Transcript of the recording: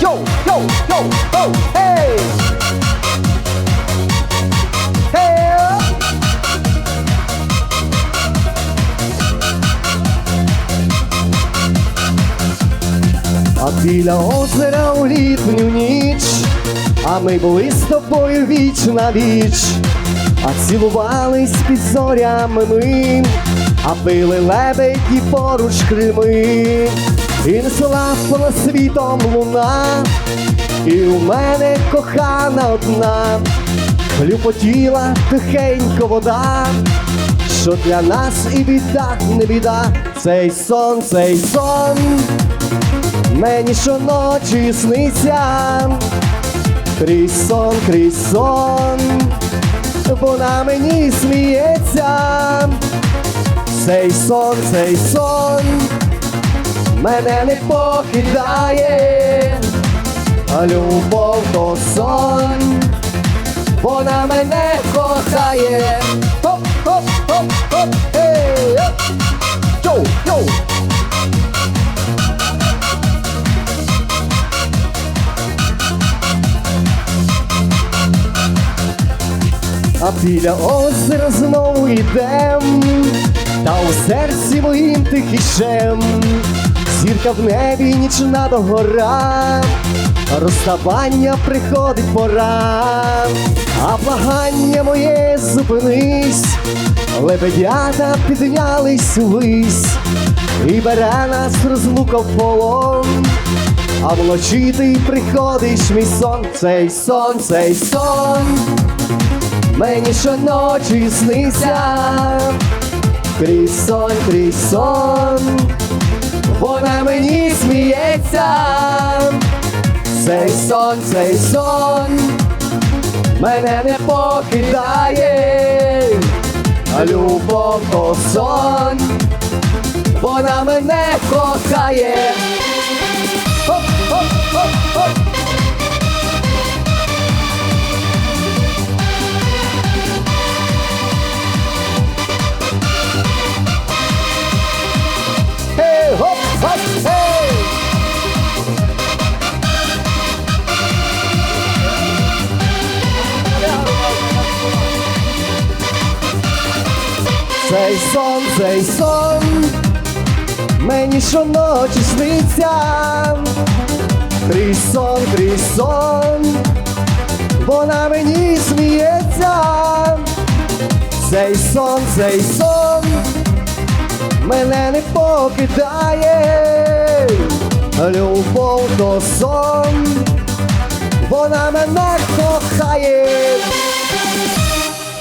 йоу, йоу, йоу, йоу, ей! А біля озера у літню ніч, а ми були з тобою віч на віч, а цілувались під зорями ми, а пили лебеді поруч Крими, і несла світом луна, і у мене кохана одна, хлюпотіла тихенько вода. Що для нас і біда, не біда, цей сон, цей сон, мені щоночі сниться, крізь сон, крізь сон, вона мені сміється, цей сон, цей сон, мене не покидає, а любов то сон, вона мене кохає. Хоп, хоп, хоп. Йоу, йоу. А біля озера знову йдем, та у серці моїм тихішем, зірка в небі нічна догора, розставання приходить пора, а благання моє зупинись, лебедята піднялись увись, і бере нас розлука в полон. А вночі ти приходиш мій сон, цей сон, цей сон. Мені щоночі сниться, крізь сон, крізь сон, сміється, цей сон, цей сон, мене не покидає, любов то сон, вона мене кохає. Хоп. Hey, hop, hop, hey! Цей сон, цей сон, мені щоночі сниться, крізь сон, крізь вона мені сміється, цей сон, цей сон, мене не покидає, любов то сон, вона мене кохає.